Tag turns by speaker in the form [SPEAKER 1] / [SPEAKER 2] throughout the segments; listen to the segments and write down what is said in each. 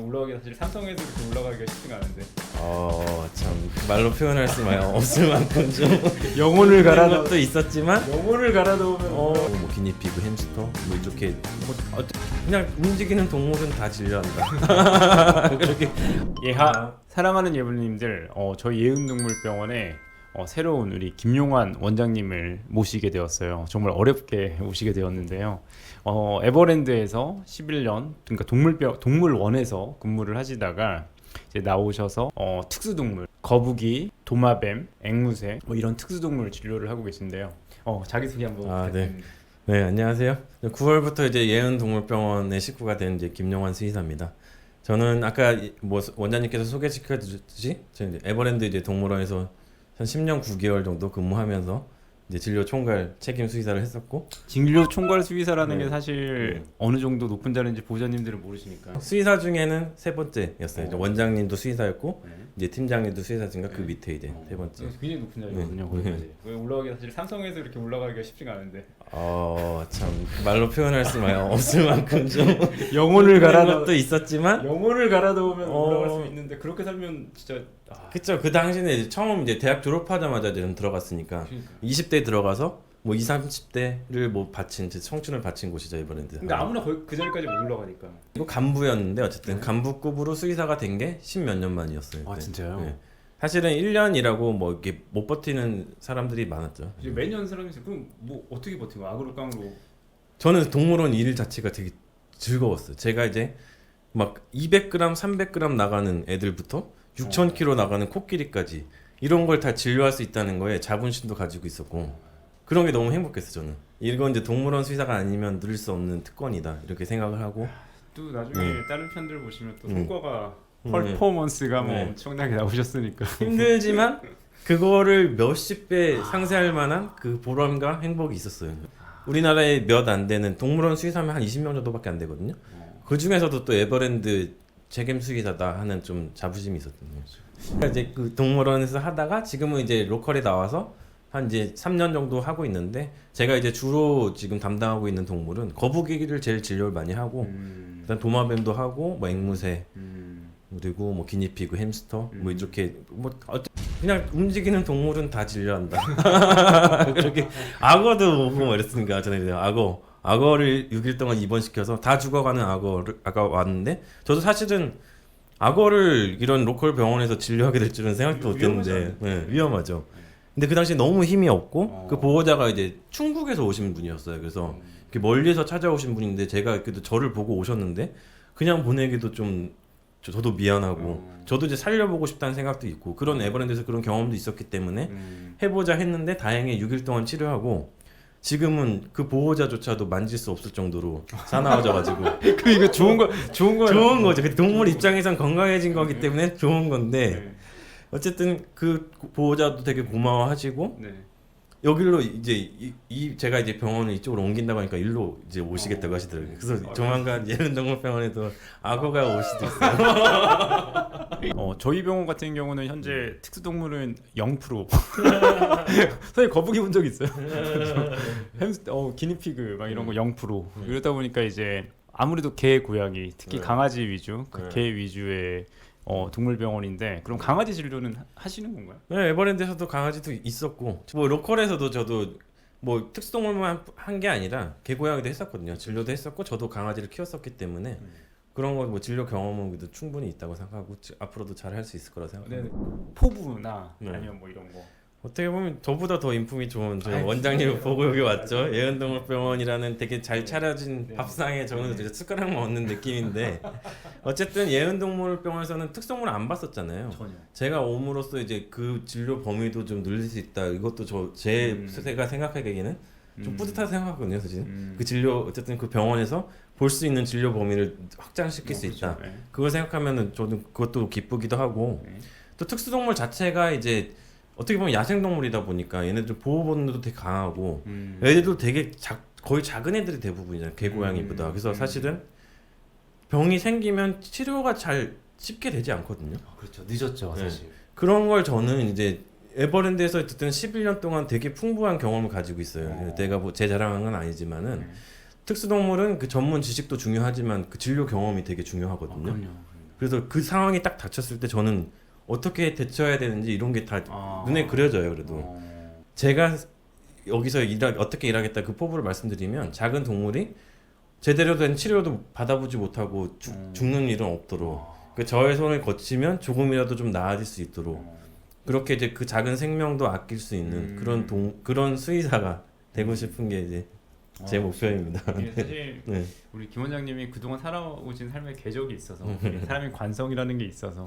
[SPEAKER 1] 올라가기 사실 삼성에서 이렇게 올라가기가 쉽지가 않은데
[SPEAKER 2] 어, 참 말로 표현할 수 없을 만큼 좀
[SPEAKER 1] 영혼을
[SPEAKER 2] 그런 것도 있었지만
[SPEAKER 1] 영혼을 갈아 넣으면
[SPEAKER 2] 어, 뭐 기니피그, 햄스터 뭐 이렇게 뭐 어, 그냥 움직이는 동물은 다 진료한다. 그렇게
[SPEAKER 1] 예하 사랑하는 예불님들 어, 저희 예은동물병원에 어, 새로운 우리 김용환 원장님을 모시게 되었어요. 정말 어렵게 모시게 되었는데요. 어, 에버랜드에서 11년 그러니까 동물병 동물원에서 근무를 하시다가 이제 나오셔서 어, 특수동물 거북이, 도마뱀, 앵무새 뭐 이런 특수동물 진료를 하고 계신데요. 어, 자기 소개 한번
[SPEAKER 2] 아, 네.
[SPEAKER 1] 부탁드립니다.
[SPEAKER 2] 네 안녕하세요. 9월부터 이제 예은 동물병원의 식구가 된 이제 김용환 수의사입니다. 저는 아까 이- 뭐 원장님께서 소개시켜 주셨듯이 저는 이제 에버랜드 이제 동물원에서 한 10년 9개월 정도 근무하면서 이제 진료 총괄 책임 수의사를 했었고
[SPEAKER 1] 진료 총괄 수의사라는
[SPEAKER 2] 네.
[SPEAKER 1] 게 사실
[SPEAKER 2] 네.
[SPEAKER 1] 어느 정도 높은 자리인지 보호자님들은 모르시니까.
[SPEAKER 2] 수의사 중에는 세 번째였어요. 이제
[SPEAKER 1] 어.
[SPEAKER 2] 원장님도 수의사였고
[SPEAKER 1] 네.
[SPEAKER 2] 이제 팀장님도 수의사인가 그
[SPEAKER 1] 네.
[SPEAKER 2] 밑에 이제 세 번째.
[SPEAKER 1] 굉장히 높은 자리거든요.
[SPEAKER 2] 네.
[SPEAKER 1] 거기까지. 그 올라가기 사실 삼성에서 이렇게 올라가기가 쉽지가 않은데.
[SPEAKER 2] 어, 참 말로 표현할 수 없을 만큼 좀
[SPEAKER 1] 영혼을
[SPEAKER 2] 그런 것도 있었지만
[SPEAKER 1] 영혼을 갈아 넣으면
[SPEAKER 2] 어.
[SPEAKER 1] 올라갈 수 있는데 그렇게 살면 진짜 아,
[SPEAKER 2] 그쵸 그 당시에 이제 처음 이제 대학 졸업하자마자 이제 들어갔으니까
[SPEAKER 1] 그러니까.
[SPEAKER 2] 20대 들어가서 뭐 20, 30대를 뭐 바친 제 청춘을 바친 곳이죠 이번랜드.
[SPEAKER 1] 근데 아무나 거기 그 자리까지 못 올라가니까.
[SPEAKER 2] 이거 간부였는데 어쨌든
[SPEAKER 1] 네.
[SPEAKER 2] 간부급으로 수의사가 된게 10몇 년 만이었어요.
[SPEAKER 1] 아,
[SPEAKER 2] 그때.
[SPEAKER 1] 진짜요?
[SPEAKER 2] 네. 사실은 1년이라고 뭐 이렇게 못 버티는 사람들이 많았죠.
[SPEAKER 1] 이제 매년 사람이 있어요. 그럼 뭐 어떻게 거야? 악으로 깡으로.
[SPEAKER 2] 저는 동물원 일 자체가 되게 즐거웠어요. 제가 이제 막 200g, 300g 나가는 애들부터 6,000kg 나가는 코끼리까지 이런 걸 다 진료할 수 있다는 거에 자부심도 가지고 있었고 그런 게 너무 행복했어요. 저는 이건 이제 동물원 수의사가 아니면 누릴 수 없는 특권이다 이렇게 생각을 하고
[SPEAKER 1] 또 나중에
[SPEAKER 2] 네.
[SPEAKER 1] 다른 편들 보시면 또
[SPEAKER 2] 음.
[SPEAKER 1] 성과가
[SPEAKER 2] 음.
[SPEAKER 1] 퍼포먼스가 뭐
[SPEAKER 2] 네.
[SPEAKER 1] 엄청나게 나오셨으니까.
[SPEAKER 2] 힘들지만 그거를 몇십 배 상쇄할 만한 그 보람과 행복이 있었어요. 우리나라에 몇 안 되는 동물원 수의사면 한 20명 정도밖에 안 되거든요. 그 중에서도 또 에버랜드 책임 수의사다 하는 좀 자부심이 있었거든요. 그러니까 이제 그 동물원에서 하다가 지금은 이제 로컬에 나와서 한 이제 3년 정도 하고 있는데 제가 이제 주로 지금 담당하고 있는 동물은 거북이를 제일 진료를 많이 하고
[SPEAKER 1] 음.
[SPEAKER 2] 일단 도마뱀도 하고 뭐 앵무새
[SPEAKER 1] 음.
[SPEAKER 2] 그리고 뭐 기니피그, 햄스터 뭐
[SPEAKER 1] 음.
[SPEAKER 2] 이렇게 뭐 어째- 그냥 움직이는 동물은 다 진료한다. 그렇게 악어도 오고 뭐 이랬으니까 저는 악어 악어를 6일 동안 입원시켜서 다 죽어가는 악어를 아까 왔는데 저도 사실은 악어를 이런 로컬 병원에서 진료하게 될 줄은 생각도 못했는데 네, 위험하죠. 근데 그 당시 너무 힘이 없고
[SPEAKER 1] 어.
[SPEAKER 2] 그 보호자가 이제 충북에서 오신 분이었어요. 그래서 이렇게 멀리서 찾아오신 분인데 제가 그래도 저를 보고 오셨는데 그냥 보내기도 좀 저- 저도 미안하고
[SPEAKER 1] 어.
[SPEAKER 2] 저도 이제 살려보고 싶다는 생각도 있고 그런 에버랜드에서 그런 경험도 있었기 때문에
[SPEAKER 1] 음.
[SPEAKER 2] 해보자 했는데 다행히 6일 동안 치료하고 지금은 그 보호자조차도 만질 수 없을 정도로 사나워져가지고
[SPEAKER 1] 그 이거 좋은 거 좋은 거예요.
[SPEAKER 2] 좋은 거죠. 그 동물 입장에선 건강해진 거기 때문에 좋은 건데
[SPEAKER 1] 네.
[SPEAKER 2] 어쨌든 그 보호자도 되게 고마워하시고
[SPEAKER 1] 네.
[SPEAKER 2] 여기로 이제 이, 이 제가 이제 병원을 이쪽으로 옮긴다고 하니까 일로 이제 오시겠다고 하시더라고요. 그래서 조만간 예능동물병원에도 악어가 올 수도 있어요.
[SPEAKER 1] 어, 저희 병원 같은 경우는 현재 특수동물은 0%. 선생님 거북이 본 적 있어요? 햄스, 어, 기니피그 막 이런 거 0%. 이러다 보니까 이제 아무래도 개, 고양이, 특히
[SPEAKER 2] 네.
[SPEAKER 1] 강아지 위주, 그
[SPEAKER 2] 네.
[SPEAKER 1] 개 위주의 어, 동물병원인데 그럼 강아지 진료는 하- 하시는 건가요?
[SPEAKER 2] 네, 에버랜드에서도 강아지도 있었고 뭐 로컬에서도 저도 뭐 특수동물만 한 게 아니라 개고양이도 했었거든요. 진료도 했었고 저도 강아지를 키웠었기 때문에 그런 거뭐 진료 경험은 그래도 충분히 있다고 생각하고 지- 앞으로도 잘 할 수 있을 거라 생각합니다.
[SPEAKER 1] 네. 포부나
[SPEAKER 2] 네.
[SPEAKER 1] 아니면 뭐 이런 거.
[SPEAKER 2] 어떻게 보면 저보다 더 인품이 좋은 저
[SPEAKER 1] 아이,
[SPEAKER 2] 원장님을 보고 여기 왔죠. 예은동물병원이라는 되게 잘 차려진
[SPEAKER 1] 네.
[SPEAKER 2] 밥상에 저는 이제 숟가락만 얹는 느낌인데 어쨌든 예은동물병원에서는 특성물을 안 봤었잖아요.
[SPEAKER 1] 전혀.
[SPEAKER 2] 제가 옴으로써 이제 그 진료 범위도 좀 늘릴 수 있다. 이것도 저 제
[SPEAKER 1] 음.
[SPEAKER 2] 제가 생각하기에는 좀 뿌듯하다 생각하거든요, 사실.
[SPEAKER 1] 음.
[SPEAKER 2] 그 진료 어쨌든 그 병원에서 볼 수 있는 진료 범위를 확장시킬
[SPEAKER 1] 어,
[SPEAKER 2] 수
[SPEAKER 1] 그렇죠.
[SPEAKER 2] 있다.
[SPEAKER 1] 네.
[SPEAKER 2] 그걸 생각하면은 저도 그것도 기쁘기도 하고
[SPEAKER 1] 네.
[SPEAKER 2] 또 특수동물 자체가 이제 어떻게 보면 야생동물이다 보니까 얘네들 보호 본능도 되게 강하고
[SPEAKER 1] 음.
[SPEAKER 2] 애들도 되게 작 거의 작은 애들이 대부분이잖아요 개고양이보다
[SPEAKER 1] 음.
[SPEAKER 2] 그래서
[SPEAKER 1] 음.
[SPEAKER 2] 사실은 병이 생기면 치료가 잘 쉽게 되지 않거든요
[SPEAKER 3] 아, 그렇죠. 늦었죠,
[SPEAKER 2] 네.
[SPEAKER 3] 사실.
[SPEAKER 2] 그런 걸 저는 이제 에버랜드에서 어쨌든 11년 동안 되게 풍부한 경험을 가지고 있어요
[SPEAKER 1] 어.
[SPEAKER 2] 내가 뭐 제 자랑한 건 아니지만은
[SPEAKER 1] 네.
[SPEAKER 2] 특수동물은 그 전문 지식도 중요하지만 그 진료 경험이 되게
[SPEAKER 1] 아,
[SPEAKER 2] 중요하거든요
[SPEAKER 1] 그럼요.
[SPEAKER 2] 그래서 그 상황이 딱 닥쳤을 때 저는 어떻게 대처해야 되는지 이런 게 다
[SPEAKER 1] 아.
[SPEAKER 2] 눈에 그려져요. 그래도
[SPEAKER 1] 어.
[SPEAKER 2] 제가 여기서 일하, 어떻게 일하겠다 그 포부를 말씀드리면 작은 동물이 제대로 된 치료도 받아보지 못하고 죽,
[SPEAKER 1] 음.
[SPEAKER 2] 죽는 일은 없도록
[SPEAKER 1] 어.
[SPEAKER 2] 그 저의 손을 거치면 조금이라도 좀 나아질 수 있도록
[SPEAKER 1] 어.
[SPEAKER 2] 그렇게 이제 그 작은 생명도 아낄 수 있는
[SPEAKER 1] 음.
[SPEAKER 2] 그런 동 그런 수의사가 되고 싶은 게 이제 제
[SPEAKER 1] 어.
[SPEAKER 2] 목표입니다.
[SPEAKER 1] 이게 사실
[SPEAKER 2] 네.
[SPEAKER 1] 우리 김 원장님이 그동안 살아오신 삶의 궤적이 있어서
[SPEAKER 2] 음.
[SPEAKER 1] 사람의 관성이라는 게 있어서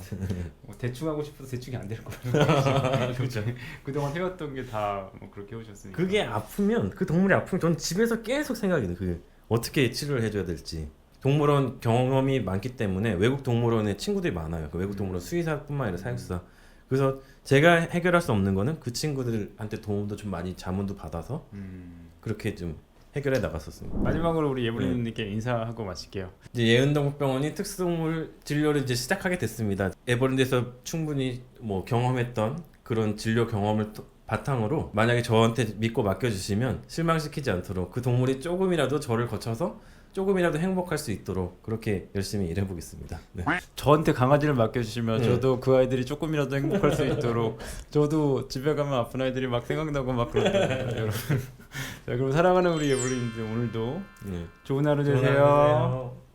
[SPEAKER 1] 뭐 대충 하고 싶어서 대충이 안 될 거예요.
[SPEAKER 2] 그렇죠.
[SPEAKER 1] 그동안 해왔던 게 다 뭐 그렇게 해오셨으니까.
[SPEAKER 2] 그게 아프면 그 동물이 아프면 전 집에서 계속 생각이 돼. 그게 어떻게 치료를 해줘야 될지. 동물원 경험이 많기 때문에 외국 동물원에 친구들이 많아요. 그 외국 동물원 수의사뿐만 아니라 사육사. 그래서 제가 해결할 수 없는 거는 그 친구들한테 도움도 좀 많이 자문도 받아서
[SPEAKER 1] 음.
[SPEAKER 2] 그렇게 좀 해결해 나갔었습니다.
[SPEAKER 1] 마지막으로 우리
[SPEAKER 2] 네.
[SPEAKER 1] 예블린님께 인사하고 마칠게요.
[SPEAKER 2] 이제 예은동물병원이 특수동물 진료를 이제 시작하게 됐습니다. 에버랜드에서 충분히 뭐 경험했던 그런 진료 경험을 토- 바탕으로 만약에 저한테 믿고 맡겨주시면 실망시키지 않도록 그 동물이 조금이라도 저를 거쳐서 조금이라도 행복할 수 있도록 그렇게 열심히 일해 보겠습니다. 네.
[SPEAKER 1] 저한테 강아지를 맡겨주시면
[SPEAKER 2] 네.
[SPEAKER 1] 저도 그 아이들이 조금이라도 행복할 수 있도록 저도 집에 가면 아픈 아이들이 막 생각나고 막 그렇거든요 여러분 자 그럼 사랑하는 우리 예블린들 오늘도
[SPEAKER 2] 네.
[SPEAKER 1] 좋은
[SPEAKER 2] 하루 되세요.